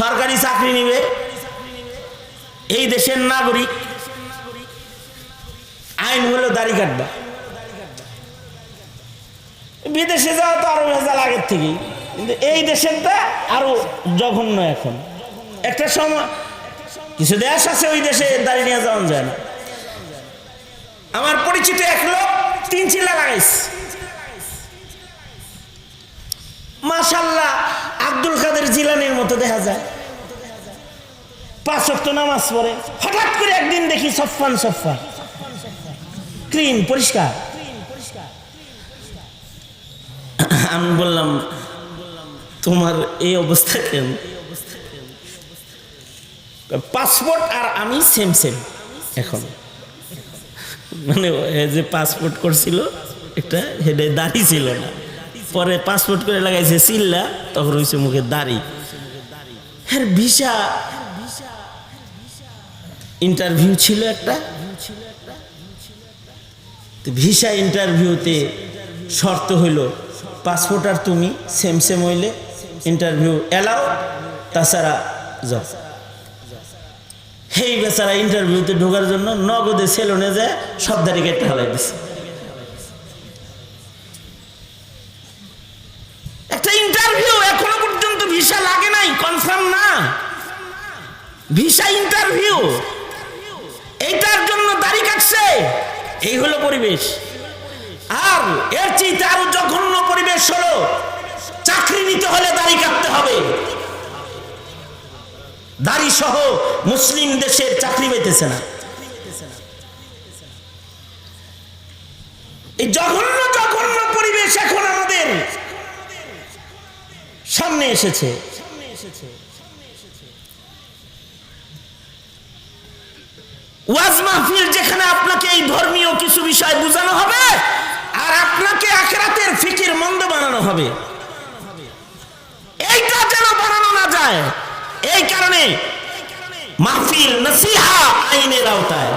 সরকারি চাকরি নিবে। এই দেশের নাগরিক আইন হলো দাড়ি কাটবা। বিদেশে যাওয়া তো আরও ভেজাল আগের থেকেই। কিন্তু এই দেশের দেশেরটা আরও জঘন্য এখন। একটা সময় কিছু দেশ আছে, ওই দেশে দাড়ি নিয়ে যাওয়া যায় না। আমার পরিচিত এক লোক তিন চিল্লা লাগাইছে। কাদের মতো দেখা যায়। পাঁচ নামাজ হঠাৎ করে একদিন দেখি সফান সফা ক্লিন, পরিষ্কার। আমি বললাম, তোমার এই অবস্থা কেন? পাসপোর্ট আর আমি সেম সেম এখন। মানে যে পাসপোর্ট করছিল একটা হেডে দাড়ি ছিল না। পরে পাসপোর্ট করে লাগাইছে চিল্লা তখন হয়েছে মুখে দাড়ি। হ্যাঁ ভিসা ইন্টারভিউ ছিল একটা। ভিসা ইন্টারভিউতে শর্ত হইল পাসপোর্ট আর তুমি সেম সেম হইলে ইন্টারভিউ এলাও তাছাড়া যাও সেই বেচারা ইন্টারভিউতে ঢোকার জন্য নগদে সেলুনে যায়, সব দাড়ি কেটে হালাই দিছে। একটা ইন্টারভিউ এখনও পর্যন্ত ভিসা লাগে নাই কনফার্ম না। ভিসা ইন্টারভিউ এইটার জন্য দাড়ি কাটছে। এই হলো পরিবেশ। আর এর চেয়ে আরও জঘন্য পরিবেশ হলো, চাকরি নিতে হলে দাড়ি কাটতে হবে। দাড়ি সহ মুসলিম দেশের চাকরি পাইতেছে না। এই জঘন্য পরিবেশ এখন আমাদের সামনে এসেছে। ওয়াজ মাহফিল যেখানে আপনাকে এই ধর্মীয় কিছু বিষয় বোঝানো হবে, আর আপনাকে আখেরাতের ফিকির মন্দ বানানো হবে। এইটা যেন বানানো না যায়, এই কারণে মাহফিল, নসিহা আইনের আওতায়।